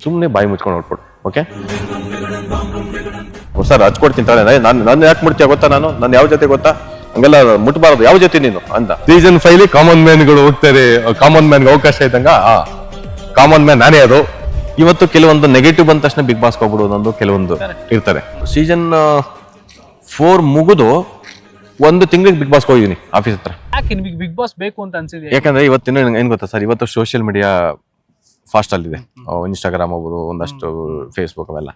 ಸುಮ್ಮನೆ ಬಾಯಿ ಮುಚ್ಕೊಂಡು ಹೊಟ್ಬಿಡು ಓಕೆ ಸರ್ ಹಚ್ಕೊಡ್ತೀನಿ ತಿಂತಾಳೆ ನಾನು ನನ್ನ ಯಾಕೆ ಮುಡ್ತೀಯ ಗೊತ್ತಾ ನಾನು? ನನ್ನ ಯಾವ ಜೊತೆ ಗೊತ್ತಾ? ಹಂಗೆಲ್ಲ ಮುಟ್ಬಾರದು ಯಾವ ಜೊತೆ ನೀನು? ಅಂತ ಸೀಸನ್ ಫೈಲಿ ಕಾಮನ್ ಮ್ಯಾನ್ಗಳು ಹೋಗ್ತಾರೆ ಕಾಮನ್ ಮ್ಯಾನ್ಗೆ ಅವಕಾಶ ಇದ್ದಂಗ ಕಾಮನ್ ಮ್ಯಾನ್ ನಾನೇ ಅದು. ಇವತ್ತು ಕೆಲವೊಂದು ನೆಗೆಟಿವ್ ಬಂದ ತಕ್ಷಣ ಬಿಗ್ ಬಾಸ್ ಹೋಗ್ಬಿಡೋದು ಒಂದು ಕೆಲವೊಂದು ಇರ್ತಾರೆ ಸೀಸನ್ ಫೋರ್ ಮುಗಿದು ಒಂದು ತಿಂಗಳಿಗೆ ಬಿಗ್ ಬಾಸ್ ಹೋಗಿದ್ದೀನಿ ಆಫೀಸ್ ಹತ್ರ. ಯಾಕೆ ನಿಮಗೆ ಬಿಗ್ ಬಾಸ್ ಬೇಕು ಅಂತ ಅನ್ಸಿದೆ ಯಾಕಂದ್ರೆ ಇವತ್ತಿನ ಏನ್ ಗೊತ್ತಾ ಸರ್ ಇವತ್ತು ಸೋಷಿಯಲ್ ಮೀಡಿಯಾ ಫಾಸ್ಟ್ ಅಲ್ಲಿದೆ ಇನ್ಸ್ಟಾಗ್ರಾಮ್ ಆಗ್ಬೋದು ಒಂದಷ್ಟು ಫೇಸ್ಬುಕ್ ಅವೆಲ್ಲ.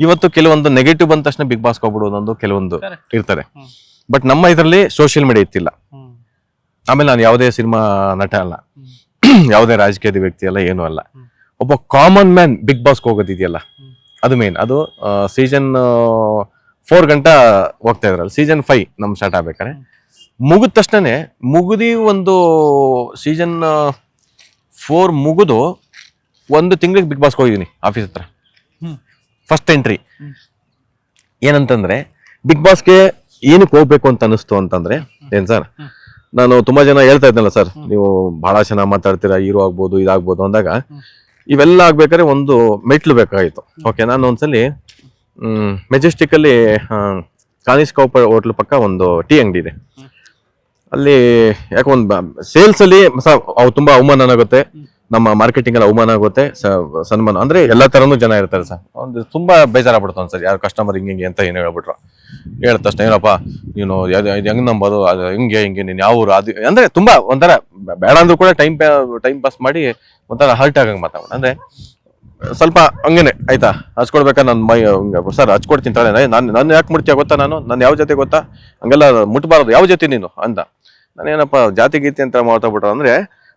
ಇವತ್ತು ಕೆಲವೊಂದು ನೆಗೆಟಿವ್ ಬಂದ ತಕ್ಷಣ ಬಿಗ್ ಬಾಸ್ ಹೋಗ್ಬಿಡೋದೊಂದು ಕೆಲವೊಂದು ಇರ್ತಾರೆ ಬಟ್ ನಮ್ಮ ಇದರಲ್ಲಿ ಸೋಷಿಯಲ್ ಮೀಡಿಯಾ ಇತ್ತಿಲ್ಲ. ಆಮೇಲೆ ನಾನು ಯಾವುದೇ ಸಿನಿಮಾ ನಟ ಅಲ್ಲ. ಯಾವುದೇ ರಾಜಕೀಯದ ವ್ಯಕ್ತಿ ಅಲ್ಲ ಏನೂ ಅಲ್ಲ. ಒಬ್ಬ ಕಾಮನ್ ಮ್ಯಾನ್ ಬಿಗ್ ಬಾಸ್ಗೆ ಹೋಗೋದಿದೆಯಲ್ಲ. ಅದು ಮೇನ್ ಅದು ಸೀಸನ್ ಫೋರ್ ಗಂಟ ಹೋಗ್ತಾ ಇದ್ರಲ್ಲ ಸೀಸನ್ ಫೈವ್ ನಮ್ ಸ್ಟಾರ್ಟ್ ಆಗ್ಬೇಕಾರೆ ಮುಗಿದ ತಕ್ಷಣನೇ ಮುಗಿದಿ ಒಂದು ಸೀಸನ್ ಫೋರ್ ಮುಗಿದು ಒಂದು ತಿಂಗಳಿಗೆ ಬಿಗ್ ಬಾಸ್ಗೆ ಹೋಗಿದ್ದೀನಿ ಆಫೀಸ್ ಹತ್ರ. First entry. ಏನಂತಂದ್ರೆ ಬಿಗ್ ಬಾಸ್ಗೆ ಏನಕ್ಕೆ ಹೋಗ್ಬೇಕು ಅಂತ ಅನಿಸ್ತು ಅಂತಂದ್ರೆ ಏನ್ ಸರ್? ನಾನು ತುಂಬಾ ಜನ ಹೇಳ್ತಾ ಇದ್ನಲ್ಲ ಸರ್ ನೀವು ಬಹಳ ಚೆನ್ನಾಗಿ ಮಾತಾಡ್ತೀರಾ ಹೀರೋ ಆಗ್ಬೋದು ಇದಾಗ್ಬೋದು ಅಂದಾಗ ಇವೆಲ್ಲ ಆಗ್ಬೇಕಾದ್ರೆ ಒಂದು ಮೆಟ್ಲು ಬೇಕಾಗಿತ್ತು. ಓಕೆ ನಾನು ಒಂದ್ಸಲಿ ಮೆಜೆಸ್ಟಿಕ್ ಅಲ್ಲಿ ಕೌಪ ಹೋಟ್ಲ್ ಪಕ್ಕ ಒಂದು ಟೀ ಅಂಗಡಿ ಇದೆ. ಅಲ್ಲಿ ಯಾಕೆ ಒಂದು ಸೇಲ್ಸ್ ಅಲ್ಲಿ ಸರ್ ಅವು ತುಂಬಾ ಅವಮಾನ ಆಗುತ್ತೆ ನಮ್ಮ ಮಾರ್ಕೆಟಿಂಗ್ ಎಲ್ಲ ಅವಮಾನ ಆಗುತ್ತೆ ಸನ್ಮಾನ, ಅಂದ್ರೆ ಎಲ್ಲಾ ತರನು ಜನ ಇರ್ತಾರೆ ಸರ್. ಒಂದು ತುಂಬಾ ಬೇಜಾರಾಗ್ಬಿಡ್ತು ಸರ್, ಯಾರು ಕಸ್ಟಮರ್ ಹಿಂಗೆ ಹಿಂಗೆ ಅಂತ ಏನು ಹೇಳ್ಬಿಟ್ರು. ಹೇಳಿದ ತಕ್ಷಣ, ಏನಪ್ಪ, ನೀನು ಇದು ಹೆಂಗ್ ನಂಬೋದು, ಅದು ಹಿಂಗೆ ಹಿಂಗೆ, ನೀನು ಯಾವ ಊರು, ಅದು, ಅಂದ್ರೆ ತುಂಬಾ ಒಂಥರ ಬೇಡ ಅಂದ್ರೂ ಕೂಡ ಟೈಮ್ ಟೈಮ್ ಪಾಸ್ ಮಾಡಿ ಒಂಥರ ಹರ್ಟ್ ಆಗಂಗ್ ಮಾತಾಡ ಅಂದ್ರೆ ಸ್ವಲ್ಪ ಹಂಗೇನೆ, ಆಯ್ತಾ? ಹಚ್ಕೊಡ್ಬೇಕಾ ನನ್ನ ಮೈ ಸರ್, ಹಚ್ಕೊಡ್ತೀನಿ ತಾಳೆ ನಾನು ನಾನು ಯಾಕೆ ಮುಟ್ತೀಯ ಗೊತ್ತಾ ನಾನು? ನಾನು ಯಾವ ಜೊತೆ ಗೊತ್ತಾ? ಹಂಗೆಲ್ಲ ಮುಟ್ಬಾರ್ದು, ಯಾವ ಜೊತೆ ನೀನು? ಅಂದ. ನಾನೇನಪ್ಪ, ಜಾತಿ, ಗೀತಿ ಅಂತ ಮಾತಾಡ್ಬಿಟ್ರು ಅಂದ್ರೆ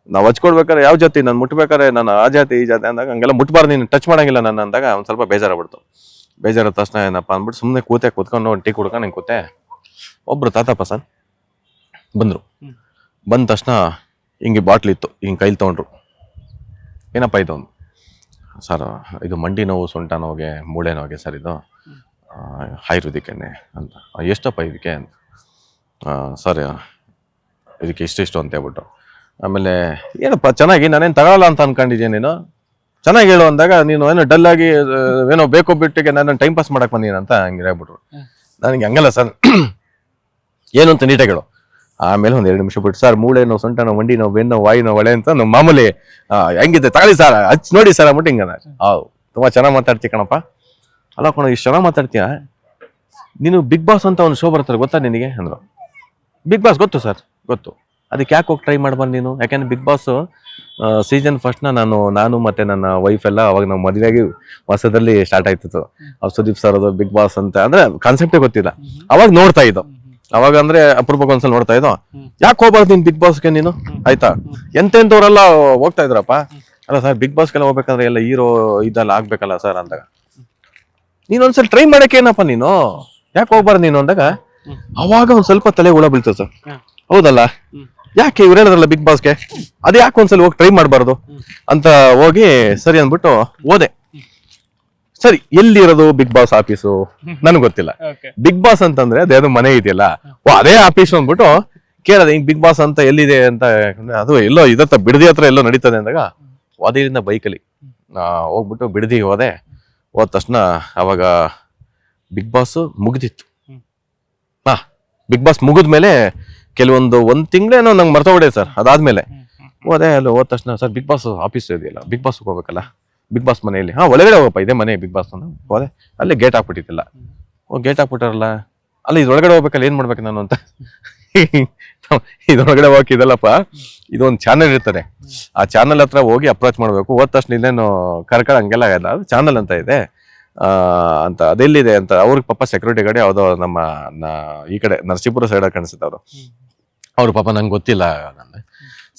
ನಾವು ಹಚ್ಕೊಡ್ಬೇಕಾದ್ರೆ ಯಾವ ಜಾತಿ ನಾನು ಮುಟ್ಬೇಕಾದ್ರೆ ನಾನು ಆ ಜಾತಿ ಈ ಜಾತಿ ಅಂದಾಗ ಹಂಗೆಲ್ಲ ಮುಟ್ಬಾರ್ದು ನೀನು ಟಚ್ ಮಾಡಂಗಿಲ್ಲ ನನ್ನ ಅಂದಾಗ ಒಂದು ಸ್ವಲ್ಪ ಬೇಜಾರಾಗ್ಬಿಡ್ತು ಬೇಜಾರ ತಕ್ಷಣ ಏನಪ್ಪ ಅಂದ್ಬಿಟ್ಟು ಸುಮ್ಮನೆ ಕೂತೆ ಕೂತ್ಕೊಂಡು ಒಂದು ಟೀ ಕುಡ್ಕೊಂಡು ಹಿಂಗೆ ಕೂತೆ. ಒಬ್ರು ತಾತಪ್ಪ ಸರ್ ಬಂದ್ರು. ಬಂದ ತಕ್ಷಣ ಹಿಂಗೆ ಬಾಟ್ಲ್ ಇತ್ತು ಹಿಂಗೆ ಕೈಲಿ ತೊಗೊಂಡ್ರು. ಏನಪ್ಪ ಇದು? ಒಂದು ಸರ್ ಇದು ಮಂಡಿ ನೋವು ಸೊಂಟ ನೋವಿಗೆ ಮೂಳೆ ನೋವಿಗೆ ಸರ್ ಇದು. ಆಯುರ್ವೇದಿಕ್ ಎಣ್ಣೆ ಅಂತ. ಎಷ್ಟಪ್ಪ ಇದಕ್ಕೆ ಅಂತ. "ಆ, ಸರ್ ಇದಕ್ಕೆ ಇಷ್ಟಿಷ್ಟು ಅಂತ ಹೇಳ್ಬಿಟ್ಟು ಆಮೇಲೆ ಏನಪ್ಪ ಚೆನ್ನಾಗಿ ನಾನೇನು ತಗೊಳ್ಳಲ್ಲ ಅಂತ ಅನ್ಕೊಂಡಿದ್ದೀನಿ ನೀನು? ಚೆನ್ನಾಗಿ ಹೇಳು ಅಂದಾಗ ನೀನು ಏನೋ ಡಲ್ ಆಗಿ ಏನೋ ಬೇಕೋ ಬಿಟ್ಟಿಗೆ ನಾನು ಟೈಮ್ ಪಾಸ್ ಮಾಡಕ್ ಬಂದೀನಿ ಅಂತ ಹಂಗೆ ಹೇಳ್ಬಿಟ್ರು. ನನಗೆ ಹಂಗಲ್ಲ ಸರ್. ಏನು ಅಂತ ನೀಟಾಗಿ ಹೇಳು. ಆಮೇಲೆ ಒಂದು ಎರಡು ನಿಮಿಷ ಬಿಟ್ಟು ಸರ್ ಮೂಳೆ ನೋವು ಸೊಂಟ ನೋವು ಮಂಡಿ ನೋವು ಬೆನ್ನೋ ವಾಯು ನೋವು ಒಳೆ ಅಂತ ನಮ್ಮ ಮಾಮೂಲಿ ಹೆಂಗಿದೆ? ತಗೊಳ್ಳಿ ಸರ್ ಹಚ್ ನೋಡಿ ಸರ್ ಅಂದ್ಬಿಟ್ಟು ಹಿಂಗ ಹೌದು ತುಂಬಾ ಚೆನ್ನಾಗಿ ಮಾತಾಡ್ತಿ ಕಣಪ್ಪ. ಅಲ್ಲ ಕಣ ಇಷ್ಟು ಚೆನ್ನಾಗಿ ಮಾತಾಡ್ತೀಯ? ನೀನು ಬಿಗ್ ಬಾಸ್ ಅಂತ ಒಂದು ಶೋ ಬರ್ತಾರೆ ಗೊತ್ತಾ ನಿನಗೆ? ಅಂದ್ರು. ಬಿಗ್ ಬಾಸ್ ಗೊತ್ತು ಸರ್ ಗೊತ್ತು. ಅದಕ್ಕೆ ಯಾಕೆ ಹೋಗಿ ಟ್ರೈ ಮಾಡ್ಬಾರ್ದು ನೀನು? ಯಾಕಂದ್ರೆ ಬಿಗ್ ಬಾಸ್ ಸೀಸನ್ ಫಸ್ಟ್ನ ನಾನು ನಾನು ಮತ್ತೆ ನನ್ನ ವೈಫ್ ಎಲ್ಲ ಅವಾಗ ನಾವು ಮದುವೆಯಾಗಿ ಹೊಸದಲ್ಲಿ ಸ್ಟಾರ್ಟ್ ಆಯ್ತಿತ್ತು. ಅವ್ರು ಸುದೀಪ್ ಸರ್ ಅದು ಬಿಗ್ ಬಾಸ್ ಅಂತ. ಅಂದ್ರೆ ಕಾನ್ಸೆಪ್ಟೇ ಗೊತ್ತಿಲ್ಲ. ಅವಾಗ ನೋಡ್ತಾ ಇದ್ದು. ಅವಾಗ ಅಂದ್ರೆ ಅಪರೂಪಕ್ಕೆ ಒಂದ್ಸಲ ನೋಡ್ತಾ ಇದ್ದೋ. ಯಾಕೆ ಹೋಗ್ಬಾರ್ದು ನೀನು ಬಿಗ್ ಬಾಸ್ಗೆ ನೀನು? ಆಯ್ತಾ? ಎಂತೆಂಥವ್ರೆಲ್ಲ ಹೋಗ್ತಾ ಇದ್ರಪ್ಪ? ಅಲ್ಲ ಸರ್ ಬಿಗ್ ಬಾಸ್ಗೆಲ್ಲ ಹೋಗ್ಬೇಕಂದ್ರೆ ಎಲ್ಲ ಹೀರೋ ಇದೆಲ್ಲ ಆಗ್ಬೇಕಲ್ಲ ಸರ್ ಅಂದಾಗ. ನೀನು ಒಂದ್ಸಲ ಟ್ರೈ ಮಾಡಕ್ಕೆ ಏನಪ್ಪ ನೀನು? ಯಾಕೆ ಹೋಗ್ಬಾರ್ದು ನೀನು ಅಂದಾಗ? ಅವಾಗ ಒಂದು ಸ್ವಲ್ಪ ತಲೆ ಹುಳ ಬೀಳ್ತದೆ ಸರ್ ಹೌದಲ್ಲ. ಯಾಕೆ ಇವ್ರು ಹೇಳಿದ್ರಲ್ಲ ಬಿಗ್ ಬಾಸ್ಗೆ ಅದ್ ಯಾಕೆ ಒಂದ್ಸಲ ಹೋಗಿ ಟ್ರೈ ಮಾಡಬಾರ್ದು? ಅಂತ ಹೋಗಿ ಸರಿ ಅಂದ್ಬಿಟ್ಟು ಓದೆ ಸರಿ ಎಲ್ಲಿ ಇರೋದು ಬಿಗ್ ಬಾಸ್ ಆಫೀಸು ನನಗೆ ಗೊತ್ತಿಲ್ಲ. ಬಿಗ್ ಬಾಸ್ ಅಂತಂದ್ರೆ ಅದೇನು ಮನೆ ಇದೆಯಲ್ಲ? ಓ ಅದೇ ಆಫೀಸ್ ಅಂದ್ಬಿಟ್ಟು ಕೇಳದೆ ಹಿಂಗ್ ಬಿಗ್ ಬಾಸ್ ಅಂತ ಎಲ್ಲಿದೆ? ಅಂತ ಅದು ಎಲ್ಲೋ ಇದತ್ತ ಬಿಡದಿ ಹತ್ರ ಎಲ್ಲೋ ನಡೀತದೆ ಅಂದಾಗ ವಾದಿಯಿಂದ ಬೈಕಲ್ಲಿ. ಹೋಗ್ಬಿಟ್ಟು ಬಿಡದಿ ಹೋದೆ. ಹೋದ ತಕ್ಷಣ ಅವಾಗ ಬಿಗ್ ಬಾಸ್ ಮುಗ್ದಿತ್ತು. ಹಾ ಬಿಗ್ ಬಾಸ್ ಮುಗಿದ್ಮೇಲೆ ಕೆಲವೊಂದು ಒಂದ್ ತಿಂಗಳೇನೋ ನಂಗೆ ಮರ್ತೋಗ್ಬಿಡೆ ಸರ್. ಅದಾದ್ಮೇಲೆ. ಹೋದೆ ಅಲ್ಲಿ ಹೋದ ತಕ್ಷಣ ಸರ್ ಬಿಗ್ ಬಾಸ್ ಆಫೀಸ್ ಇದೆಯಲ್ಲ ಬಿಗ್ ಬಾಸ್ ಹೋಗ್ಬೇಕಲ್ಲ? ಬಿಗ್ ಬಾಸ್ ಮನೆಯಲ್ಲಿ. ಹಾ ಒಳಗಡೆ ಹೋಗಪ್ಪ ಇದೇ ಮನೆ ಬಿಗ್ ಬಾಸ್ ಅಂತ ಹೋದೆ ಅಲ್ಲಿ ಗೇಟ್ ಹಾಕ್ಬಿಟ್ಟಿದ್ದಿಲ್ಲ. ಓ ಗೇಟ್ ಹಾಕ್ಬಿಟ್ಟಾರಲ್ಲ? ಅಲ್ಲ ಇದ್ರೊಳಗಡೆ ಹೋಗ್ಬೇಕಲ್ಲ ಏನು ಮಾಡ್ಬೇಕು ನಾನು ಅಂತ? ಇದ್ರೊಳಗಡೆ ಹೋಗಿದಲ್ಲಪ್ಪ ಇದೊಂದು ಚಾನಲ್ ಇರ್ತದೆ. ಆ ಚಾನಲ್ ಹತ್ರ ಹೋಗಿ ಅಪ್ರೋಚ್ ಮಾಡಬೇಕು. ಹೋದ ತಕ್ಷಣ ಇಲ್ಲೇನು ಕರ್ಕಳ ಹಂಗೆಲ್ಲ ಆಗಲ್ಲ ಅದು ಚಾನಲ್ ಅಂತ ಇದೆ. ಆ, ಅಂತ ಅದೆಲ್ಲಿದೆ ಅಂತ ಅವ್ರಿಗೆ ಪಾಪ ಸೆಕ್ಯೂರಿಟಿ ಗಾಡಿ ಯಾವುದೋ ನಮ್ಮ ಈ ಕಡೆ ನರಸೀಪುರ ಸೈಡ್ ಕಾಣಿಸುತ್ತೆ ಅವರು. ಅವ್ರ ಪಾಪ ನಂಗೆ ಗೊತ್ತಿಲ್ಲ ನಾನು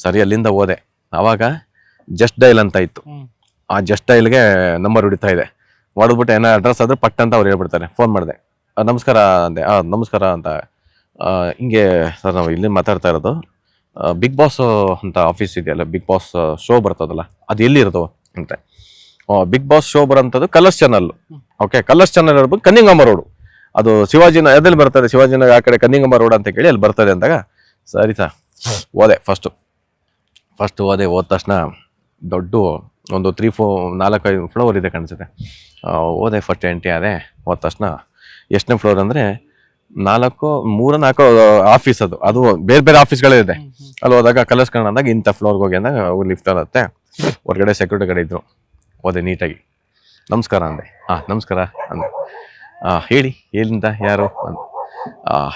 ಸರಿ ಅಲ್ಲಿಂದ ಹೋದೆ. ಆವಾಗ ಜಸ್ಟ್ ಡೈಲ್ ಅಂತ ಇತ್ತು. ಆ ಜಸ್ಟ್ ಡೈಲ್ಗೆ ನಂಬರ್ ಹೊಡಿತಾ ಇದೆ. ಹೊಡೆದ್ಬಿಟ್ಟು ಏನೋ ಅಡ್ರೆಸ್ ಆದರೆ ಪಟ್ ಅಂತ ಅವ್ರು ಹೇಳ್ಬಿಡ್ತಾರೆ. ಫೋನ್ ಮಾಡಿದೆ. ನಮಸ್ಕಾರ ಅಂದೆ. ಆ ನಮಸ್ಕಾರ ಅಂತ. ಹಿಂಗೆ ಸರ್ ನಾವು ಇಲ್ಲಿ ಮಾತಾಡ್ತಾ ಇರೋದು. ಬಿಗ್ ಬಾಸ್ ಅಂತ ಆಫೀಸ್ ಇದೆಯಲ್ಲ ಬಿಗ್ ಬಾಸ್ ಶೋ ಬರ್ತದಲ್ಲ ಅದು ಎಲ್ಲಿರೋದು? ಅಂತ. Big boss show ಬರೋಂಥದ್ದು Colors channel okay Colors channel ಇರ್ಬೋದು ಕನ್ನಿಂಗಮ್ಮ ರೋಡು ಅದು ಶಿವಾಜಿನ ಎದಲ್ಲಿ ಬರ್ತದೆ? ಶಿವಾಜಿನ ಆ ಕಡೆ ಕನ್ನಿಂಗಮ್ಮ ರೋಡ್ ಅಂತ ಕೇಳಿ ಅಲ್ಲಿ ಬರ್ತದೆ ಅಂದಾಗ ಸರಿ ಸರ್. ಓದೆ ಫಸ್ಟು ಫಸ್ಟ್ ಓದೆ ಹೋದ ತಕ್ಷಣ ದೊಡ್ಡ ಒಂದು ತ್ರೀ ಫೋ ನಾಲ್ಕೈದು ಫ್ಲೋರ್ ಇದೆ ಕಾಣಿಸುತ್ತೆ. ಓದೆ ಫಸ್ಟ್ ಎಂಟ್ರಿ ಆದೆ ಹೋದ ತಕ್ಷಣ ಎಷ್ಟನೇ ಫ್ಲೋರ್ ಅಂದರೆ ನಾಲ್ಕು, ಮೂರ, ನಾಲ್ಕು ಆಫೀಸ್ ಅದು. ಅದು ಬೇರೆ ಬೇರೆ ಆಫೀಸ್ಗಳೇ ಇದೆ. ಅಲ್ಲಿ ಹೋದಾಗ ಕಲರ್ಸ್ಕೊಂಡು ಅಂದಾಗ ಇಂಥ ಫ್ಲೋರ್ಗೆ ಹೋಗಿ ಅಂದಾಗ ಅವ್ರು ಲಿಫ್ಟ್ ಆಗುತ್ತೆ ಹೊರಗಡೆ ಸೆಕ್ಯೂರಿಟಿ ಕಡೆ ಇದ್ದರು ಹೋದೆ ನೀಟಾಗಿ. ನಮಸ್ಕಾರ ಅಂದೆ. ಹಾಂ ನಮಸ್ಕಾರ ಅಂದೆ. ಹೇಳಿ, ಎಲ್ಲಿಂದ, ಯಾರು ಅಂದ.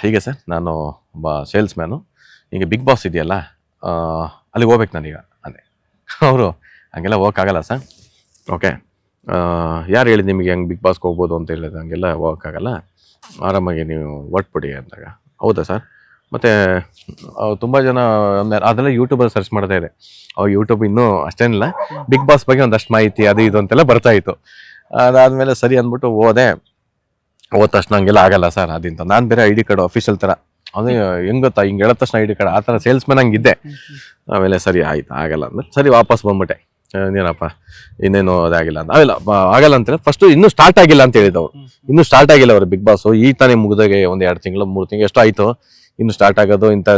ಹೀಗೆ ಸರ್, ನಾನು ಒಬ್ಬ ಸೇಲ್ಸ್ ಮ್ಯಾನು ಈಗ ಬಿಗ್ ಬಾಸ್ ಇದೆಯಲ್ಲ ಅಲ್ಲಿಗೆ ಹೋಗ್ಬೇಕು ನಾನೀಗ ಅಂದೆ ಅವರು ಹಂಗೆಲ್ಲ ಹೋಗೋಕ್ಕಾಗಲ್ಲ ಸರ್. ಓಕೆ ಯಾರು ಹೇಳಿ ನಿಮಗೆ ಹಂಗೆ ಬಿಗ್ ಬಾಸ್ಗೆ ಹೋಗ್ಬೋದು ಅಂತ ಹೇಳಿದ್ರೆ ಹಂಗೆಲ್ಲ ಹೋಗೋಕ್ಕಾಗಲ್ಲ ಆರಾಮಾಗಿ ನೀವು ಹೊಟ್ಬಿಡಿ ಅಂದಾಗ. ಹೌದಾ ಸರ್? ಮತ್ತು ತುಂಬ ಜನ, ಅದೆಲ್ಲ ಯೂಟ್ಯೂಬಲ್ಲಿ ಸರ್ಚ್ ಮಾಡ್ತಾ ಇದೆ. ಅವಾಗ ಯೂಟ್ಯೂಬ್ ಇನ್ನೂ ಅಷ್ಟೇನಿಲ್ಲ. ಬಿಗ್ ಬಾಸ್ ಬಗ್ಗೆ ಒಂದಷ್ಟು ಮಾಹಿತಿ, ಅದು ಇದು ಅಂತೆಲ್ಲ ಬರ್ತಾ ಇತ್ತು. ಅದಾದಮೇಲೆ ಸರಿ ಅಂದ್ಬಿಟ್ಟು ಹೋದೆ. ಹೋದ ತಕ್ಷಣ ಹಂಗೆಲ್ಲ ಆಗಲ್ಲ ಸರ್, ಅದಿಂತ. ನಾನು ಬೇರೆ ಐ ಡಿ ಕಾರ್ಡ್ ಅಫಿಷಿಯಲ್ ಥರ ಅದೇ, ಹೆಂಗ್ ಗೊತ್ತಾ? ಹಿಂಗೆ ತಕ್ಷಣ ಐ ಕಡೆ ಆ ಥರ ಸೇಲ್ಸ್ ಮ್ಯಾನ್ ಹಂಗಿದ್ದೆ. ಆಮೇಲೆ ಸರಿ, ಆಯ್ತು, ಆಗಲ್ಲ ಅಂದ್ರೆ ಸರಿ, ವಾಪಸ್ ಬಂದ್ಬಿಟ್ಟೆ. ಇನ್ನೇನಪ್ಪ? ಇನ್ನೇನು ಅದಾಗಿಲ್ಲ ಅಂತ. ಆಮೇಲೆ ಆಗಲ್ಲ ಅಂತ ಫಸ್ಟ್ ಇನ್ನೂ ಸ್ಟಾರ್ಟ್ ಆಗಿಲ್ಲ ಅಂತ ಹೇಳಿದವ್ರು ಇನ್ನೂ ಸ್ಟಾರ್ಟ್ ಆಗಿಲ್ಲ ಅವರು ಬಿಗ್ ಬಾಸ್ ಈ ತಾನೇ ಮುಗಿದಾಗೆ ಒಂದು ಎರಡು ತಿಂಗಳು, ಮೂರು ತಿಂಗಳು, ಎಷ್ಟು ಆಯ್ತು. ಇನ್ನು ಸ್ಟಾರ್ಟ್ ಆಗೋದು ಇಂಥ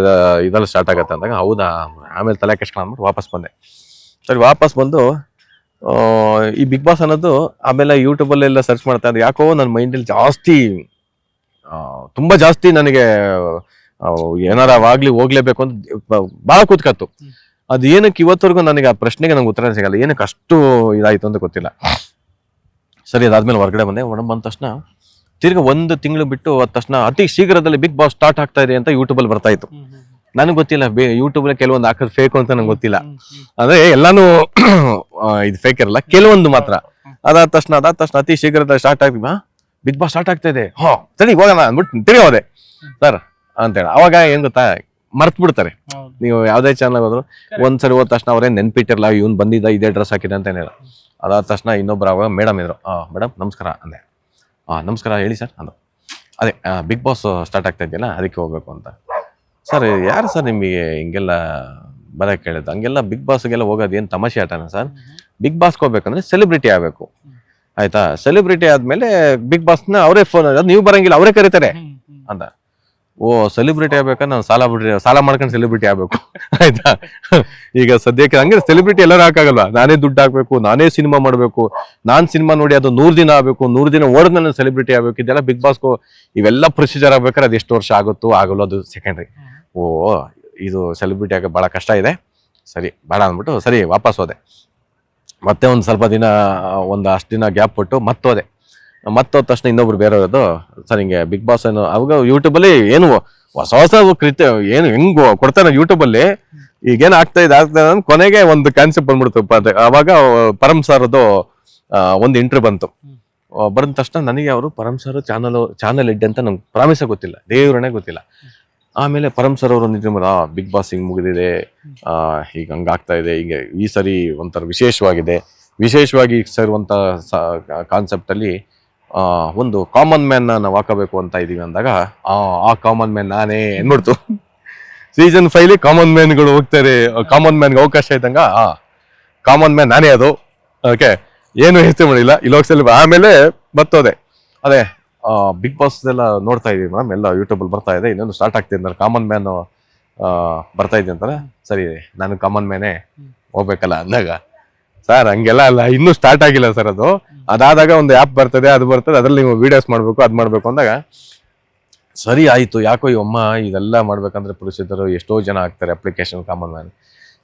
ಇದೆಲ್ಲ ಸ್ಟಾರ್ಟ್ ಆಗತ್ತೆ ಅಂದಾಗ, ಹೌದಾ? ಆಮೇಲೆ ತಲೆ ಕೆಸ್ಕೊಂಡ್ಬಿಟ್ಟು ವಾಪಸ್ ಬಂದೆ. ಸರಿ, ವಾಪಸ್ ಬಂದು ಈ ಬಿಗ್ ಬಾಸ್ ಅನ್ನೋದು ಆಮೇಲೆ ಯೂಟ್ಯೂಬಲ್ಲೆಲ್ಲ ಸರ್ಚ್ ಮಾಡ್ತಾ ಇದ್ದೆ. ಯಾಕೋ ನನ್ನ ಮೈಂಡಲ್ಲಿ ಜಾಸ್ತಿ ತುಂಬಾ ಜಾಸ್ತಿ ನನಗೆ ಏನಾರ ಆಗ್ಲಿ ಹೋಗ್ಲೇಬೇಕು ಅಂತ ಬಹಳ ಕೂತ್ಕತ್ತು. ಅದು ಏನಕ್ಕೆ ಇವತ್ತವರೆಗೂ ನನಗೆ ಆ ಪ್ರಶ್ನೆಗೆ ನಂಗೆ ಉತ್ತರ ಸಿಗಲ್ಲ. ಏನಕ್ಕೆ ಅಷ್ಟು ಇದಾಯ್ತು ಅಂತ ಗೊತ್ತಿಲ್ಲ. ಸರಿ ಅದಾದ್ಮೇಲೆ ಹೊರಗಡೆ ಬಂದೆ. ಒಣ ಬಂದ ತಕ್ಷಣ ತಿರ್ಗಿ ಒಂದು ತಿಂಗಳು ಬಿಟ್ಟು ಅದ ತಕ್ಷಣ ಅತಿ ಶೀಘ್ರದಲ್ಲಿ ಬಿಗ್ ಬಾಸ್ ಸ್ಟಾರ್ಟ್ ಆಗ್ತಾ ಇದೆ ಅಂತ ಯೂಟ್ಯೂಬಲ್ಲಿ ಬರ್ತಾ ಇತ್ತು. ನನಗೆ ಗೊತ್ತಿಲ್ಲ. ಬೇ ಯೂಟ್ಯೂಬಲ್ಲಿ ಕೆಲವೊಂದು ಹಾಕೋದು ಫೇಕ್ ಅಂತ ನಂಗೆ ಗೊತ್ತಿಲ್ಲ. ಅಂದ್ರೆ ಎಲ್ಲಾನು ಇದು ಫೇಕ್ ಇರಲ್ಲ. ಕೆಲವೊಂದು ಮಾತ್ರ. ಅದಾದ ತಕ್ಷಣ ಅದಾದ ತಕ್ಷಣ ಅತಿ ಶೀಘ್ರದಲ್ಲಿ ಸ್ಟಾರ್ಟ್ ಆಗ್ತೀವಿ ಬಿಗ್ ಬಾಸ್ ಸ್ಟಾರ್ಟ್ ಆಗ್ತಾ ಇದೆ. ಹಾ ಸರಿ ಹೋಗೋಣ ಅಂದ್ಬಿಟ್ಟು ತಿರ್ಗಿ ಹೋದೆ. ಸರ್ ಅಂತೇಳಿ. ಅವಾಗ ಏನ್ ಗೊತ್ತಾ ಮರ್ತ್ ಬಿಡ್ತಾರೆ ನೀವು ಯಾವ್ದೇ ಚಾನಲ್ ಹೋದ್ರು ಒಂದ್ಸರಿ ಹೋದ ತಕ್ಷಣ ಅವ್ರೇನ್ ನೆನ್ಪಿಟ್ಟಿರಲ್ಲ ಇವ್ನ್ ಬಂದಿದ್ದ ಇದೇ ಡ್ರೆಸ್ ಹಾಕಿದೆ ಅಂತ ಏನಿಲ್ಲ ಅದಾದ ತಕ್ಷಣ ಇನ್ನೊಬ್ರು ಅವಾಗ ಮೇಡಮ್ ಇದ್ರು. ಆ ಮೇಡಮ್ ನಮಸ್ಕಾರ ಅಂದೆ. ಆ ನಮಸ್ಕಾರ ಹೇಳಿ ಸರ್ ಅಂದ್ರು. ಅದೇ ಬಿಗ್ ಬಾಸ್ ಸ್ಟಾರ್ಟ್ ಆಗ್ತಾ ಇದೆಯಲ್ಲ ಅದಕ್ಕೆ ಹೋಗ್ಬೇಕು ಅಂತ. ಸರ್ ಯಾರು ಸರ್ ನಿಮಗೆ ಹಿಂಗೆಲ್ಲ ಬರಕ್ಕೆ ಹೇಳಿದ್ದು ಹಂಗೆಲ್ಲ ಬಿಗ್ ಬಾಸ್ಗೆಲ್ಲ ಹೋಗೋದು ಏನು ತಮಾಷೆ ಆಟನ ಸರ್? ಬಿಗ್ ಬಾಸ್ಗೆ ಹೋಗ್ಬೇಕಂದ್ರೆ ಸೆಲೆಬ್ರಿಟಿ ಆಗಬೇಕು. ಆಯ್ತಾ? ಸೆಲೆಬ್ರಿಟಿ ಆದ್ಮೇಲೆ ಬಿಗ್ ಬಾಸ್ನ ಅವರೇ ಫೋನ್ ನೀವು ಬರಂಗಿಲ್ಲ ಅವರೇ ಕರೀತಾರೆ. ಅಂತ ಓ ಸೆಲೆಬ್ರಿಟಿ ಆಗ್ಬೇಕಾ? ನಾನು ಸಾಲ ಬಿಡ್ರಿ ಸಾಲ ಮಾಡ್ಕೊಂಡು ಸೆಲೆಬ್ರಿಟಿ ಆಗ್ಬೇಕು. ಆಯ್ತಾ? ಈಗ ಸದ್ಯಕ್ಕೆ ಹಂಗೆ ಸೆಲೆಬ್ರಿಟಿ ಎಲ್ಲರೂ ಹಾಕಾಗಲ್ಲ ನಾನೇ ದುಡ್ಡು ಹಾಕ್ಬೇಕು ನಾನೇ ಸಿನಿಮಾ ಮಾಡಬೇಕು ನಾನ್ ಸಿನಿಮಾ ನೋಡಿ ಅದು ನೂರ್ ದಿನ ಆಗ್ಬೇಕು ನೂರು ದಿನ ಓಡಿದ್ ನಾನು ಸೆಲೆಬ್ರಿಟಿ ಆಗ್ಬೇಕು ಇದೆಲ್ಲ ಬಿಗ್ ಬಾಸ್ಗೂ ಇವೆಲ್ಲ ಪ್ರೊಸೀಜರ್ ಆಗ್ಬೇಕಾದ್ರೆ ಅದು ಎಷ್ಟು ವರ್ಷ ಆಗುತ್ತೋ ಆಗಲ್ಲ ಅದು ಸೆಕೆಂಡ್ರಿ ಓ ಇದು ಸೆಲೆಬ್ರಿಟಿ ಆಗ ಬಹಳ ಕಷ್ಟ ಇದೆ. ಸರಿ ಬೇಡ ಅಂದ್ಬಿಟ್ಟು ಸರಿ ವಾಪಸ್ ಹೋದೆ. ಮತ್ತೆ ಒಂದು ಸ್ವಲ್ಪ ದಿನ, ಒಂದು ಅಷ್ಟು ದಿನ ಗ್ಯಾಪ್ ಕೊಟ್ಟು ಮತ್ತೋದೆ. ಮತ್ತೋದ ತಕ್ಷಣ ಇನ್ನೊಬ್ರು ಬೇರೆಯವ್ರದ್ದು, ಸರ್, ಹಿಂಗೆ ಬಿಗ್ ಬಾಸ್ ಏನು, ಅವಾಗ ಯೂಟ್ಯೂಬಲ್ಲಿ ಏನು ಹೊಸ ಹೊಸ ಕೃತ್ಯ, ಏನು ಹೆಂಗ್ ಕೊಡ್ತಾನೆ ಯೂಟ್ಯೂಬಲ್ಲಿ ಈಗೇನು ಆಗ್ತಾ ಇದೆ ಆಗ್ತಾ ಇದೆ ಕೊನೆಗೆ ಒಂದು ಕಾನ್ಸೆಪ್ಟ್ ಬಂದ್ಬಿಡ್ತು ಅವಾಗ ಪರಮ್ ಸಾರದು ಒಂದು ಇಂಟರ್ವ್ಯೂ ಬಂತು. ಬಂದ ತಕ್ಷಣ ನನಗೆ ಅವರು ಪರಮ್ ಸಾರು ಚಾನಲ್ ಚಾನಲ್ ಇಡ್ಡೆ ಅಂತ ನಂಗೆ ಪ್ರಾಮಿಸ ಗೊತ್ತಿಲ್ಲ ದೇವ್ರನೇ ಗೊತ್ತಿಲ್ಲ. ಆಮೇಲೆ ಪರಮ್ ಸರ್ ಅವರು ಆ ಬಿಗ್ ಬಾಸ್ ಹಿಂಗೆ ಮುಗಿದಿದೆ. ಈಗ ಹಂಗಾಗ್ತಾ ಇದೆ. ಹೀಗೆ ಈ ಸರಿ ಒಂಥರ ವಿಶೇಷವಾಗಿದೆ. ವಿಶೇಷವಾಗಿ ಸೇರುವಂತ ಕಾನ್ಸೆಪ್ಟ್ ಆ, ಒಂದು ಕಾಮನ್ ಮ್ಯಾನ್ ನಾವು ಹಾಕಬೇಕು ಅಂತ ಇದೀವಿ ಅಂದಾಗ ಆ ಕಾಮನ್ ಮ್ಯಾನ್ ನಾನೇ ಅನ್ಬಿಡ್ತು ಸೀಸನ್ ಫೈಲಿ ಕಾಮನ್ ಮ್ಯಾನ್ಗಳು ಹೋಗ್ತಾರೆ ಕಾಮನ್ ಮ್ಯಾನ್ಗೆ ಅವಕಾಶ ಇದ್ದಂಗ ಆ ಕಾಮನ್ ಮ್ಯಾನ್ ನಾನೇ ಅದು. ಓಕೆ ಏನು ಹೆಚ್ಚು ಮಾಡಿಲ್ಲ ಇಲ್ಲೋಗ್ಸಲ್ಲಿ ಆಮೇಲೆ ಬರ್ತೋದೆ ಅದೇ ಬಿಗ್ ಬಾಸ್ ಎಲ್ಲ ನೋಡ್ತಾ ಇದೀವಿ ಮೇಡಮ್ ಎಲ್ಲ ಯೂಟ್ಯೂಬಲ್ಲಿ ಬರ್ತಾ ಇದೆ. ಇನ್ನೊಂದು ಸ್ಟಾರ್ಟ್ ಆಗ್ತಿದೆ ಅಂದ್ರೆ ಕಾಮನ್ ಮ್ಯಾನ್ ಬರ್ತಾ ಇದೆ ಅಂತಾರೆ ಸರಿ ನಾನು ಕಾಮನ್ ಮ್ಯಾನೇ ಹೋಗ್ಬೇಕಲ್ಲ ಅಂದಾಗ. ಸರ್ ಹಂಗೆಲ್ಲ ಅಲ್ಲ ಇನ್ನೂ ಸ್ಟಾರ್ಟ್ ಆಗಿಲ್ಲ ಸರ್ ಅದು. ಅದಾದಾಗ ಒಂದು ಆ್ಯಪ್ ಬರ್ತದೆ ಅದು ಬರ್ತದೆ ಅದ್ರಲ್ಲಿ ನೀವು ವಿಡಿಯೋಸ್ ಮಾಡಬೇಕು ಅದು ಮಾಡಬೇಕು ಅಂದಾಗ ಸರಿ ಆಯ್ತು ಯಾಕೋ ಈ ಅಮ್ಮ ಇದೆಲ್ಲ ಮಾಡ್ಬೇಕಂದ್ರೆ ಪುರುಷರು ಎಷ್ಟೋ ಜನ ಆಗ್ತಾರೆ ಅಪ್ಲಿಕೇಶನ್ ಕಾಮನ್ ಮ್ಯಾನ್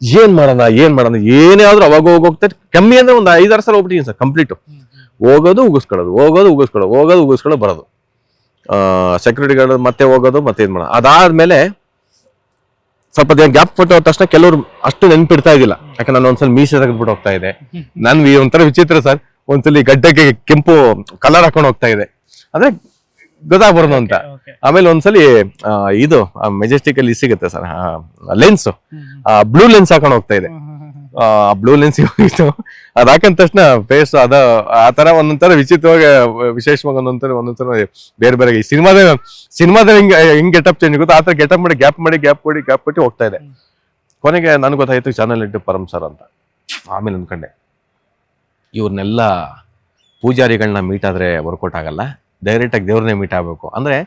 ಏನು ಮಾಡೋಣ ಏನು ಮಾಡೋಣ ಏನೇ ಆದ್ರೂ ಅವಾಗ ಹೋಗಿ ಹೋಗ್ತಾರೆ ಕಮ್ಮಿ ಅಂದರೆ ಒಂದು ಐದಾರು ಸಲ ಹೋಗ್ಬಿಟ್ಟಿದ್ದೀನಿ ಸರ್ ಕಂಪ್ಲೀಟ್ ಹೋಗೋದು ಉಗಿಸ್ಕೊಳ್ಳೋದು ಹೋಗೋದು ಉಗಿಸ್ಕೊಳ್ಳೋದು ಹೋಗೋದು ಉಗಿಸ್ಕೊಳ್ಳೋದು ಬರೋದು. ಸೆಕ್ಯೂರಿಟಿ ಗಾರ್ಡ್ ಮತ್ತೆ ಹೋಗೋದು ಮತ್ತೆ ಇದು ಮಾಡೋದು ಅದಾದ್ಮೇಲೆ ಸ್ವಲ್ಪ ದಿನ ಗ್ಯಾಪ್ ಫೋಟೋ ಹೋದ ತಕ್ಷಣ ಕೆಲವರು ಅಷ್ಟು ನೆನ್ಪಿಡ್ತಾ ಇದ್ದಿಲ್ಲ. ಯಾಕಂದ್ರೆ ನಾನು ಒಂದ್ಸಲ ಮೀಸೆ ತೆಗೆದ್ಬಿಟ್ಟು ಹೋಗ್ತಾ ಇದೆ ನನ್ ಈ ಒಂಥರ ವಿಚಿತ್ರ ಸರ್. ಒಂದ್ಸಲಿ ಗಡ್ಡಕ್ಕೆ ಕೆಂಪು ಕಲರ್ ಹಾಕೊಂಡು ಹೋಗ್ತಾ ಇದೆ ಅಂದ್ರೆ ಗೊತ್ತಾಗ್ಬಾರ್ದು ಅಂತ. ಆಮೇಲೆ ಒಂದ್ಸಲಿ ಇದು ಮೆಜೆಸ್ಟಿಕ್ ಅಲ್ಲಿ ಸಿಗುತ್ತೆ ಸರ್. ಲೆನ್ಸ್ ಬ್ಲೂ ಲೆನ್ಸ್ ಹಾಕೊಂಡು ಹೋಗ್ತಾ ಇದೆ ಬ್ಲೂ ಲೆನ್ಸ್ ಹೋಗಿತ್ತು ಹಾಕಂದ ತಕ್ಷಣ ಫೇಸ್ ಅದ, ಆ ತರ ಒಂದೊಂಥರ ವಿಚಿತ್ರವಾಗಿ, ವಿಶೇಷವಾಗಿ ಒಂದೊಂಥರ ಒಂದೊಂಥರ ಬೇರೆ ಬೇರೆ ಈ ಸಿನಿಮಾದ ಸಿನಿಮಾದ ಹಿಂಗ್ ಹಿಂಗ್ ಗೆಟಪ್ ಚೇಂಜ್ ಆಗುತ್ತೆ. ಆ ತರ ಗೆಟಪ್ ಮಾಡಿ ಗ್ಯಾಪ್ ಮಾಡಿ ಗ್ಯಾಪ್ ಕೊಡಿ ಗ್ಯಾಪ್ ಕೊಟ್ಟು ಹೋಗ್ತಾ ಇದೆ. ಕೊನೆಗೆ ನನ್ಗೆ ಗೊತ್ತಾಯ್ತು ಚಾನಲ್ ಇಟ್ಟು ಪರಮ್ ಸರ್ ಅಂತ. ಆಮೇಲೆ ಅನ್ಕೊಂಡೆ. ಇವ್ರನ್ನೆಲ್ಲ ಪೂಜಾರಿಗಳನ್ನ ಮೀಟ್ ಆದ್ರೆ ವರ್ಕೌಟ್ ಆಗಲ್ಲ. ಡೈರೆಕ್ಟ್ ಆಗಿ ದೇವ್ರನ್ನೇ ಮೀಟ್ ಆಗ್ಬೇಕು. ಅಂದ್ರೆ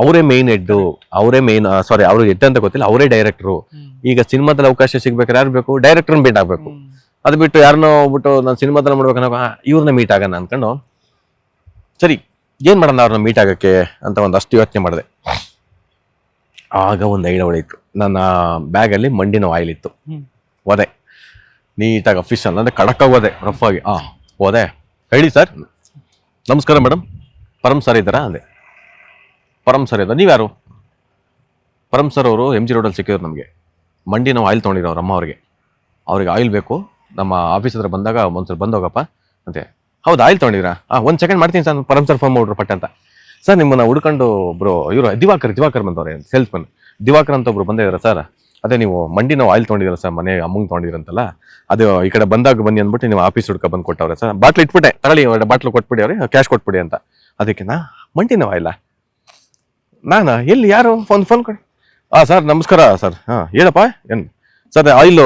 ಅವರೇ ಮೇನ್ ಹೆಡ್ ಅವರೇ ಮೇನ್ ಸಾರಿ ಅವ್ರು ಹೆಡ್ ಅಂತ ಗೊತ್ತಿಲ್ಲ ಅವರೇ ಡೈರೆಕ್ಟ್ರು ಈಗ ಸಿನಿಮಾದಲ್ಲಿ ಅವಕಾಶ ಸಿಗ್ಬೇಕಾದ್ರೆ ಯಾರು ಬೇಕು? ಡೈರೆಕ್ಟರ್ನ ಮೀಟ್ ಆಗ್ಬೇಕು. ಅದು ಬಿಟ್ಟು ಯಾರನ್ನೋ ಹೋಗ್ಬಿಟ್ಟು ನಾನು ಸಿನಿಮಾದಲ್ಲಿ ಮಾಡ್ಬೇಕನ್ನೋ ಇವ್ರನ್ನ ಮೀಟ್ ಆಗೋಣ ಅನ್ಕೊಂಡು ಸರಿ ಏನ್ ಮಾಡೋಣ ಅವ್ರನ್ನ ಮೀಟ್ ಆಗಕ್ಕೆ ಅಂತ ಒಂದಷ್ಟು ಯೋಚನೆ ಮಾಡಿದೆ. ಆಗ ಒಂದು ಐಡಿಯಾ ಹೊಳೆಯಿತು ನನ್ನ ಬ್ಯಾಗಲ್ಲಿ ಮಂಡಿನ ಆಯಿಲ್ ಇತ್ತು. ಹೋದೆ ನೀಟಾಗಿ ಅಫಿಷಿಯಲ್ ಅಂದರೆ ಕಡಕ್ ಹೋದೆ ರಫ್ ಆಗಿ. ಹಾಂ ಹೋದೆ ಹೇಳಿ ಸರ್ ನಮಸ್ಕಾರ ಮೇಡಮ್ ಪರಮ್ ಸರ್ ಇದ್ದಾರಾ? ಅಂದೆ. ಪರಮ್ ಸರ್ ಇದ್ದಾರೆ. ನೀವ್ಯಾರು? ಪರಮ್ ಸರ್ ಅವರು ಎಂ ಜಿ ರೋಡಲ್ಲಿ ಸಿಕ್ಕಿದ್ರು ನಮಗೆ. ಮಂಡಿ ನಾವು ಆಯಿಲ್ ತೊಗೊಂಡಿರೋ ಅವ್ರ, ಅಮ್ಮ ಅವ್ರಿಗೆ. ಅವ್ರಿಗೆ ಆಯಿಲ್ ಬೇಕು. ನಮ್ಮ ಆಫೀಸ್ ಹತ್ರ ಬಂದಾಗ ಒಂದ್ಸಲ ಬಂದೋಗಪ್ಪ. ಅಂತೆ, ಹೌದು, ಆಯಿಲ್ ತೊಗೊಂಡಿದ್ರಾ ಹಾಂ ಒಂದು ಸೆಕೆಂಡ್ ಮಾಡ್ತೀನಿ ಸರ್ ಪರಮ್ ಸರ್ ಫೋನ್ ಮಾಡಿದ್ರು ಪಟ್ಟೆ ಅಂತ. ಸರ್, ನಿಮ್ಮನ್ನ ಹುಡ್ಕೊಂಡು ಒಬ್ರು, ಇವರು ದಿವಾಕರ್ ದಿವಾಕರ್ ಬಂದವ್ರೆ ಸೇಲ್ಸ್ ಮನ್ ದಿವಾಕರ್ ಅಂತ ಒಬ್ರು ಬಂದಿದ್ದಾರೆ ಸರ್. ಅದೇ ನೀವು ಮಂಡಿ ನಾವು ಆಯಿಲ್ ತೊಗೊಂಡಿದ್ದೀರ ಸರ್, ಮನೆ ಅಮ್ಮಂಗೆ ತೊಗೊಂಡಿರಂತಲ್ಲ ಅದು ಈ ಕಡೆ ಬಂದಾಗ ಬನ್ನಿ ಅಂದ್ಬಿಟ್ಟು ನೀವು ಆಫೀಸ್ ಹುಡ್ಕ ಬಂದು ಕೊಟ್ಟವ್ರೆ ಸರ್. ಬಾಟ್ಲು ಇಟ್ಬಿಟ್ಟೆ, ತಗೊಳ್ಳಿ, ಬಾಟ್ಲು ಕೊಟ್ಬಿಡಿ ಅವ್ರಿಗೆ, ಕ್ಯಾಶ್ ಕೊಟ್ಬಿಡಿ ಅಂತ. ಅದಕ್ಕೆ ಮಂಡಿ ನಾವು ಆಯಿಲ್ಲ ನಾನಾ? ಎಲ್ಲಿ ಯಾರು? ಫೋನ್ ಫೋನ್ ಕೊಡಿ. ಹಾಂ ಸರ್ ನಮಸ್ಕಾರ ಸರ್ ಹಾಂ ಹೇಳಪ್ಪ ಏನು? ಸರ್ ಆಯಿಲು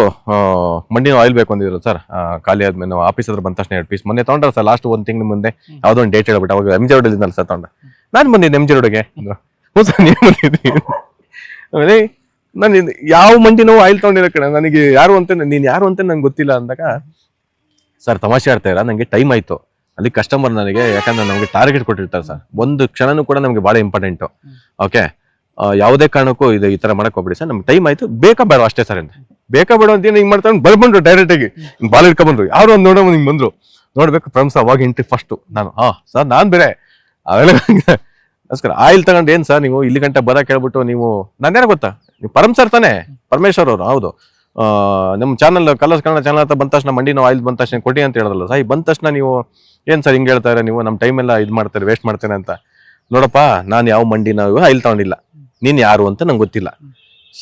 ಮಂಡಿನ ಆಯಿಲ್ ಬೇಕು ಅಂದಿದ್ರು ಸರ್ ಖಾಲಿ ಆದ್ಮೇಲೆ ನಾವು ಆಫೀಸ್ ಹತ್ರ ಬಂದ ತಕ್ಷಣ ಎರಡು ಪೀಸ್ ಮೊನ್ನೆ ತೊಗೊಂಡ್ರೆ ಸರ್ ಲಾಸ್ಟ್ ಒಂದು ತಿಂಗಳ ಮುಂದೆ. ಯಾವುದೋ ಒಂದು ಡೇಟ್ ಹೇಳ್ಬಿಟ್ಟು ಅವಾಗ ಎಂ ಜಿ ರೋಡ್ ಇದ್ನಲ್ಲ ಸರ್ ತೊಗೊಂಡೆ. ನಾನು ಬಂದಿದ್ದೆ ಎಂ ಜಿ ರೋಡ್ಗೆ. ಹ್ಞೂ ಸರ್ ನೀವು ಬಂದಿದ್ದೀನಿ ಆಮೇಲೆ ನಾನು ಯಾವ ಯಾವ ಮಂಡಿನೋ ಆಯಿಲ್ ತೊಗೊಂಡಿರೋ ಕಣ. ನನಗೆ ಯಾರು ಅಂತ ನೀನು ಯಾರು ಅಂತ ನಂಗೆ ಗೊತ್ತಿಲ್ಲ ಅಂದಾಗ ಸರ್ ತಮಾಷೆ ಆಡ್ತಾ ಇರ ನನಗೆ ಟೈಮ್ ಆಯಿತು. ಅಲ್ಲಿ ಕಸ್ಟಮರ್ ನನಗೆ, ಯಾಕಂದ್ರೆ ನಮಗೆ ಟಾರ್ಗೆಟ್ ಕೊಟ್ಟಿರ್ತಾರೆ ಸರ್ ಒಂದು ಕ್ಷಣನೂ ಕೂಡ ನಮಗೆ ಭಾಳ ಇಂಪಾರ್ಟೆಂಟು ಓಕೆ ಯಾವುದೇ ಕಾರಣಕ್ಕೂ ಇದು ಈ ಥರ ಮಾಡಕ್ ಹೋಗ್ಬಿಡಿ ಸರ್ ನಮ್ಗೆ ಟೈಮ್ ಆಯ್ತು. ಬೇಕಾ ಬೇಡ ಅಷ್ಟೇ ಸರ್ ಅಂತ ಬೇಕಾ ಬೇಡ ಅಂತ ಹಿಂಗ್ ಮಾಡ್ತಾರೆ ಬರ್ಬಂದ್ರು ಡೈರೆಕ್ಟ್ ಆಗಿ. ಹಿಂಗ್ ಬಾಲ್ ಇಟ್ಕೊಂಡ್ಬಂದ್ರು ಯಾರು ಒಂದು ನೋಡೋ ಹಿಂಗೆ ಬಂದ್ರು. ನೋಡ್ಬೇಕು ಸರ್ ಅವಾಗ ಎಂಟ್ರಿ ಫಸ್ಟ್ ನಾನು, ಹಾ ಸರ್ ನಾನು ಬೇರೆ. ಅವೆಲ್ಲ ನಮಸ್ಕಾರ, ಆಯಿಲ್ ತಗೊಂಡು ಏನ್ ಸರ್ ನೀವು? ಇಲ್ಲಿ ಗಂಟೆ ಬರ ಕೇಳ್ಬಿಟ್ಟು ನೀವು ನಾನೇನ ಗೊತ್ತಾ? ನೀವು ಪರಮ್ ಸರ್ ತಾನೇ? ಪರಮೇಶ್ವರ್ ಅವರು, ಹೌದು. ನಮ್ಮ ಚಾನಲ್ ಕಲರ್ಸ್ ಕನ್ನಡ ಚಾನಲ್ ಅಂತ ಬಂದ ತಕ್ಷಣ ಮಂಡಿ ನಾವು ಆಯಿಲ್ ಬಂದ ತಕ್ಷಣ ಕೊಡಿ ಅಂತ ಹೇಳಿದ್ರಲ್ಲ ಸರ್ ಬಂದ ತಕ್ಷಣ ನೀವು ಏನ್ ಸರ್ ಹಿಂಗೆ ಹೇಳ್ತಾರೆ ನೀವು? ನಮ್ಮ ಟೈಮ್ ಎಲ್ಲ ಇದು ಮಾಡ್ತಾರೆ ವೇಸ್ಟ್ ಮಾಡ್ತೇನೆ ಅಂತ. ನೋಡಪ್ಪ, ನಾನು ಯಾವ ಮಂಡಿನ ಆಯಿಲ್ ತಗೊಂಡಿಲ್ಲ. ನೀನು ಯಾರು ಅಂತ ನಂಗೆ ಗೊತ್ತಿಲ್ಲ.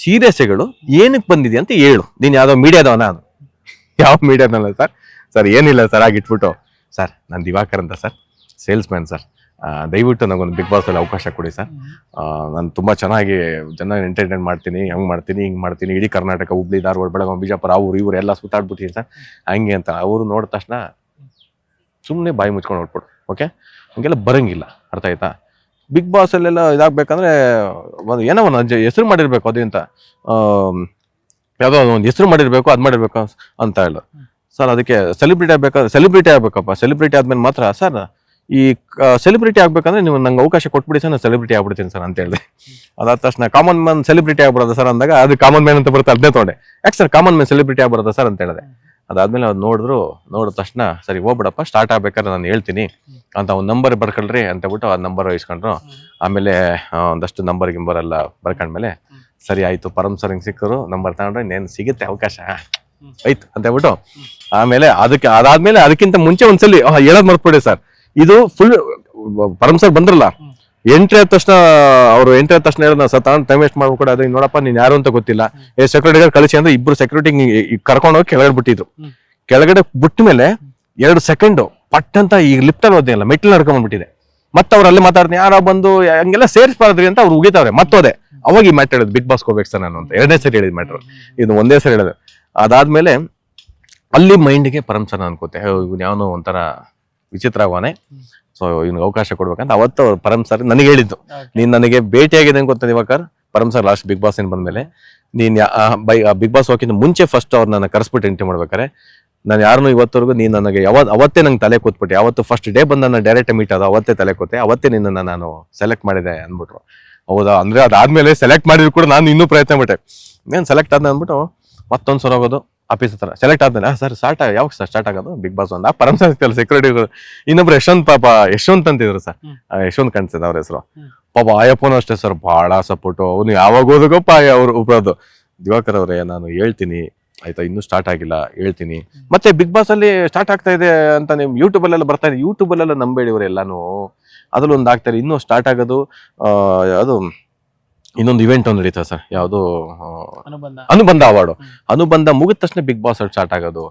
ಸೀರಿಯಸ್ಗಳು ಏನಕ್ಕೆ ಬಂದಿದೆ ಅಂತ ಹೇಳು. ನೀನು ಯಾವ್ದೋ ಮೀಡಿಯಾದವನ ಅದು? ಯಾವ ಮೀಡಿಯಾದಲ್ಲ ಸರ್? ಸರ್, ಏನಿಲ್ಲ ಸರ್ ಆಗಿಟ್ಬಿಟ್ಟು ಸರ್, ನಾನು ದಿವಾಕರ್ ಅಂತ ಸರ್. ಸೇಲ್ಸ್ ಮ್ಯಾನ್ ಸರ್ ದಯವಿಟ್ಟು ನನಗೊಂದು ಬಿಗ್ ಬಾಸ್ ಅಲ್ಲಿ ಅವಕಾಶ ಕೊಡಿ ಸರ್. ನಾನು ತುಂಬಾ ಚೆನ್ನಾಗಿ ಜನ ಎಂಟರ್ಟೈನ್ ಮಾಡ್ತೀನಿ, ಹಂಗ್ ಮಾಡ್ತೀನಿ, ಹಿಂಗೆ ಮಾಡ್ತೀನಿ. ಇಡೀ ಕರ್ನಾಟಕ, ಹುಬ್ಳಿ, ಧಾರವಾಡ, ಬೆಳಗಾವಿ, ಬಿಜಾಪುರ ಅವ್ರು ಇವ್ರು ಎಲ್ಲ ಸುತ್ತಾಡ್ಬಿಟ್ಟಿದ್ದೀನಿ ಸರ್. ಹಂಗೆ ಅಂತ. ಅವರು ನೋಡಿದ ತಕ್ಷಣ ಸುಮ್ಮನೆ ಬಾಯಿ ಮುಚ್ಕೊಂಡು ಹೊಟ್ಬಿಡು ಓಕೆ ಹಂಗೆಲ್ಲ ಬರಂಗಿಲ್ಲ, ಅರ್ಥ ಆಯ್ತಾ? ಬಿಗ್ ಬಾಸ್ ಅಲ್ಲೆಲ್ಲ ಇದಾಗಬೇಕಂದ್ರೆ ಒಂದು ಏನೋ ಒಂದು ಹೆಸರು ಮಾಡಿರ್ಬೇಕು ಅದಿಂತ ಯಾವುದೋ ಒಂದು ಹೆಸರು ಮಾಡಿರಬೇಕು, ಅದು ಮಾಡಿರಬೇಕು ಅಂತ ಹೇಳು ಸರ್ ಅದಕ್ಕೆ ಸೆಲೆಬ್ರಿಟಿ ಆಗಬೇಕಾದ್ರೆ ಸೆಲೆಬ್ರಿಟಿ ಆಗ್ಬೇಕಪ್ಪ. ಸೆಲೆಬ್ರಿಟಿ ಆದಮೇಲೆ ಮಾತ್ರ ಸರ್ ಈ ಸೆಲೆಬ್ರಿಟಿ ಆಗ್ಬೇಕಂದ್ರೆ ನೀವು ನಂಗೆ ಅವಕಾಶ ಕೊಟ್ಬಿಡಿ ಸರ್ ನಾನು ಸೆಲೆಬ್ರಿಟಿ ಆಗ್ಬಿಡ್ತೀನಿ ಸರ್ ಅಂತ ಹೇಳಿದೆ. ಅದಾದ ತಕ್ಷಣ ಕಾಮನ್ ಮ್ಯಾನ್ ಸೆಲೆಬ್ರಿಟಿ ಆಗ್ಬಿಡೋದ ಸರ್ ಅಂದಾಗ ಅದು ಕಾಮನ್ ಮ್ಯಾನ್ ಅಂತ ಬರುತ್ತೆ ಅದನ್ನೇ ತೊಗೊಂಡೆ. ಯಾಕೆ ಸರ್ ಕಾಮನ್ ಮ್ಯಾನ್ ಸೆಲೆಬ್ರಿಟಿ ಆಗ್ಬಾರ್ದ ಸರ್ ಅಂತ ಹೇಳಿದೆ. ಅದಾದ್ಮೇಲೆ ಅವ್ರು ನೋಡಿದ್ರು, ನೋಡಿದ ತಕ್ಷಣ, ಸರಿ, ಹೋಗ್ಬಿಡಪ್ಪ ಸ್ಟಾರ್ಟ್ ಆಗ್ಬೇಕಾದ್ರೆ ನಾನು ಹೇಳ್ತೀನಿ. ಅಂತ ಒಂದು ನಂಬರ್ ಬರ್ಕೊಳ್ರಿ ಅಂತ ಹೇಳ್ಬಿಟ್ಟು ಆ ನಂಬರ್ ಇಸ್ಕೊಂಡ್ರು. ಆಮೇಲೆ ಒಂದಷ್ಟು ನಂಬರ್ ಗಿಂಬರ್ ಎಲ್ಲ ಬರ್ಕೊಂಡ್ಮೇಲೆ, ಸರಿ, ಆಯ್ತು ಪರಮ್ ಸರ್ ಹಿಂಗೆ ಸಿಕ್ಕರು ನಂಬರ್ ತಗೊಂಡ್ರೆ ಇನ್ನೇನು ಸಿಗುತ್ತೆ ಅವಕಾಶ. ಆಯ್ತು, ಅಂತ ಹೇಳ್ಬಿಟ್ಟು, ಆಮೇಲೆ ಅದಕ್ಕೆ, ಅದಾದ್ಮೇಲೆ ಅದಕ್ಕಿಂತ ಮುಂಚೆ ಒಂದ್ಸಲಿ ಹೇಳೋದ್ ಮರ್ತ್ಬಿಡಿ ಸರ್. ಇದು ಫುಲ್ ಪರಮ್ ಸರ್ ಬಂದ್ರಲ್ಲ ಎಂಟ್ರಿ ಆದ ತಕ್ಷಣ ಅವ್ರು ಎಂಟ್ರಿ ಆದ ತಕ್ಷಣ ಹೇಳಿದ ಸರ್ ತಾನು ಟೈಮ್ ವೇಸ್ಟ್ ಮಾಡ್ಬೇಕು ಅದೇ ನೋಡಪ್ಪ ನೀನ್ ಯಾರು ಅಂತ ಗೊತ್ತಿಲ್ಲ. ಏ ಸೆಕ್ಯೂರಿಟಿ ಕಳಿಸಿ ಅಂದ್ರೆ ಇಬ್ರು ಸೆಕ್ಯೂರಿಟಿ ಕರ್ಕೊಂಡು ಹೋಗಿ ಕೆಳಗಡೆ ಬಿಟ್ಟಿದ್ರು. ಕೆಳಗಡೆ ಬಿಟ್ಟ ಮೇಲೆ ಎರಡು ಸೆಕೆಂಡ್ ಪಟ್ ಅಂತ ಈಗ ಲಿಫ್ಟ್ ಅಲ್ಲಿ ಓದಿಲ್ಲ ಮೆಟ್ಲ್ ನಡ್ಕೊಂಡ್ಬಿಟ್ಟಿದೆ ಮತ್ತೆ ಅವ್ರು ಅಲ್ಲಿ ಮಾತಾಡ್ತೀನಿ ಯಾರೋ ಬಂದು ಹಂಗೆಲ್ಲ ಸೇರಿಸ್ಬಾರ್ದ್ರಿ ಅಂತ ಅವ್ರು ಉಗಿತಾವ್ರೆ ಮತ್ತೋದೆ. ಅವಾಗ ಈ ಮ್ಯಾಟ್ ಹೇಳಿದ್ ಬಿಗ್ ಬಾಸ್ ಹೋಗ್ಬೇಕು ಸರ್ ನಾನು ಅಂತ. ಎರಡನೇ ಸರಿ ಹೇಳಿದ್ ಮ್ಯಾಟ್ರ್ ಇದು ಒಂದೇ ಸರಿ ಹೇಳಿದೆ. ಅದಾದ್ಮೇಲೆ ಅಲ್ಲಿ ಮೈಂಡ್ಗೆ ಪರಮ್ ಸರ್ ಅನ್ಕೋತೆ ಇವ್ನು ಯಾವನೋ ಒಂಥರ ವಿಚಿತ್ರ ಆಗವಾನೆ ಸೊ ಇವ್ನಿಗೆ ಅವಕಾಶ ಕೊಡ್ಬೇಕಂತ ಅವತ್ತು ಅವ್ರು ಪರಮ್ ಸರ್ ನನಗೆ ಹೇಳಿದ್ದು. ನೀನ್ ನನಗೆ ಭೇಟಿಯಾಗಿದೆ ಅಂತ ಗೊತ್ತಾ Diwakar? Param sir last Bigg Boss ಏನ್ ಬಂದ್ಮೇಲೆ. ನೀನ್ ಬೈ ಬಿಗ್ ಬಾಸ್ ಹೋಗಿಂತ ಮುಂಚೆ ಫಸ್ಟ್ ಅವ್ರು ನನ್ನ ಕರೆಸ್ಬಿಟ್ಟು ಎಂಟ್ರಿ ಮಾಡ್ಬೇಕಾರೆ ನಾನು ಯಾರನ್ನೂ ಇವತ್ತವರೆಗೂ ನೀನು ನನಗೆ ಯಾವ ಅವತ್ತೇ ನಂಗೆ ತಲೆ ಕೂತ್ಬಿಟ್ಟೆ. ಯಾವತ್ತು ಫಸ್ಟ್ ಡೇ ಬಂದ ನಾನು ಡೈರೆಕ್ಟ್ ಮೀಟ್ ಆದ ಅವತ್ತೇ ತಲೆ ಕೂತೆ ಅವತ್ತೇ ನಿನ್ನನ್ನು ನಾನು ಸೆಲೆಕ್ಟ್ ಮಾಡಿದೆ ಅಂದ್ಬಿಟ್ರು. ಹೌದಾ? ಅಂದ್ರೆ ಅದಾದ್ಮೇಲೆ ಸೆಲೆಕ್ಟ್ ಮಾಡಿದ್ರು ಕೂಡ ನಾನು ಇನ್ನೂ ಪ್ರಯತ್ನ ಬಿಟ್ಟೆ ಏನ್ ಸೆಲೆಕ್ಟ್ ಆದ ಅಂದ್ಬಿಟ್ಟು ಮತ್ತೊಂದು ಸಲ ಹೋಗೋದು. ಆಫೀಸ್ ಹತ್ರ. ಸೆಲೆಕ್ಟ್ ಆದ್ಮೇಲೆ ಸರ್ ಸ್ಟಾರ್ಟ್ ಯಾವಾಗ ಸರ್ ಸ್ಟಾರ್ಟ್ ಆಗೋದು? ಬಿಗ್ ಬಾಸ್ ಒಂದು? ಪರಮ್ ಸೆಕ್ಯೂರಿಟಿ ಇನ್ನೊಬ್ರು ಯಶವಂತ್ ಪಾಪ ಯಶವಂತ್ ಅಂತಿದ್ರು ಸರ್. ಯಶವಂತ್ ಕಾಣಿಸ್ತದೆ ಅವ್ರ ಹೆಸರು. ಪಾಪ ಆಯಪ್ಪನೂ ಅಷ್ಟೇ ಸರ್ ಬಹಳ ಸಪೋರ್ಟು ಅವ್ನು ಯಾವಾಗ ಓದೋಗಪ್ಪ ಅವ್ರು ಉಪಯೋದು ದಿವಾಕರ್ ಅವರೇ ನಾನು ಹೇಳ್ತೀನಿ. ಆಯ್ತಾ ಇನ್ನೂ ಸ್ಟಾರ್ಟ್ ಆಗಿಲ್ಲ ಹೇಳ್ತೀನಿ. ಮತ್ತೆ ಬಿಗ್ ಬಾಸ್ ಅಲ್ಲಿ ಸ್ಟಾರ್ಟ್ ಆಗ್ತಾ ಇದೆ ಅಂತ ನೀವು ಯೂಟ್ಯೂಬ್ ಅಲ್ಲೆಲ್ಲ ಬರ್ತಾ ಇದೆ ಯೂಟ್ಯೂಬ್ ಅಲ್ಲೆಲ್ಲ ನಂಬೇಡಿ ಎಲ್ಲಾನು. ಅದ್ರಲ್ಲಿ ಒಂದು ಆಗ್ತಾರೆ ಇನ್ನೂ ಸ್ಟಾರ್ಟ್ ಆಗೋದು ಅದು ಇನ್ನೊಂದು ಇವೆಂಟ್ ಒಂದು ನಡೀತದೆ ಸರ್. ಯಾವುದು ಅನುಬಂಧ. ಅನುಬಂಧ ಅವಾರ್ಡು ಅನುಬಂಧ ಮುಗಿದ ತಕ್ಷಣ ಬಿಗ್ ಬಾಸ್ ಸ್ಟಾರ್ಟ್ ಆಗೋದು.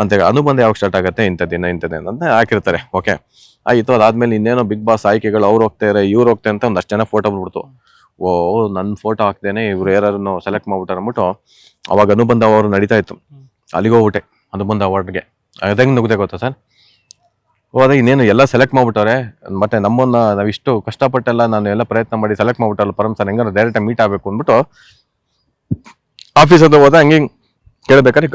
ಅಂತ ಹೇಳಿ ಅನುಬಂಧ ಯಾವಾಗ ಸ್ಟಾರ್ಟ್ ಆಗುತ್ತೆ ಇಂಥ ದಿನ ಇಂಥ ದಿನ ಅಂತ ಹಾಕಿರ್ತಾರೆ. ಓಕೆ ಆಯಿತು ಅದಾದ್ಮೇಲೆ ಇನ್ನೇನೋ ಬಿಗ್ ಬಾಸ್ ಆಯ್ಕೆಗಳು ಅವ್ರು ಹೋಗ್ತಾರೆ ಇವ್ರು ಹೋಗ್ತಾರೆ ಅಂತ ಒಂದಷ್ಟು ಜನ ಫೋಟೋ ಬಿಡ್ಬಿಡ್ತು ಓ ನನ್ನ ಫೋಟೋ ಹಾಕ್ದೇನೆ ಇವ್ರು ಯಾರನ್ನು ಸೆಲೆಕ್ಟ್ ಮಾಡ್ಬಿಟ್ಟಾರೆ ಅಂದ್ಬಿಟ್ಟು ಅವಾಗ ಅನುಬಂಧ ಅವರು ನಡೀತಾ ಇತ್ತು. ಅಲ್ಲಿಗೆ ಹೋಗ್ಬಿಟ್ಟೆ ಅನುಬಂಧ ಅವಾರ್ಡ್ಗೆ ಅದಂಗೆ ನುಗ್ದೆ ಗೊತ್ತಾ ಸರ್? ಹೋದಾಗ ಇನ್ನೇನು, ಎಲ್ಲ ಸೆಲೆಕ್ಟ್ ಮಾಡ್ಬಿಟ್ಟವ್ರೆ. ಮತ್ತೆ ನಮ್ಮನ್ನ ನಾವಿಷ್ಟು ಕಷ್ಟಪಟ್ಟೆಲ್ಲ ನಾನು ಎಲ್ಲ ಪ್ರಯತ್ನ ಮಾಡಿ ಸೆಲೆಕ್ಟ್ ಮಾಡ್ಬಿಟ್ಟಲ್ಲ ಪರಮ್ ಸರ್ ಹೆಂಗಾರ ಡೈರೆಕ್ಟ್ ಮೀಟ್ ಆಗಬೇಕು ಅಂದ್ಬಿಟ್ಟು ಆಫೀಸ್ ಹತ್ರ ಹೋದ ಹಂಗೆ ಕೇಳ್ಬೇಕಾದ್ರೆ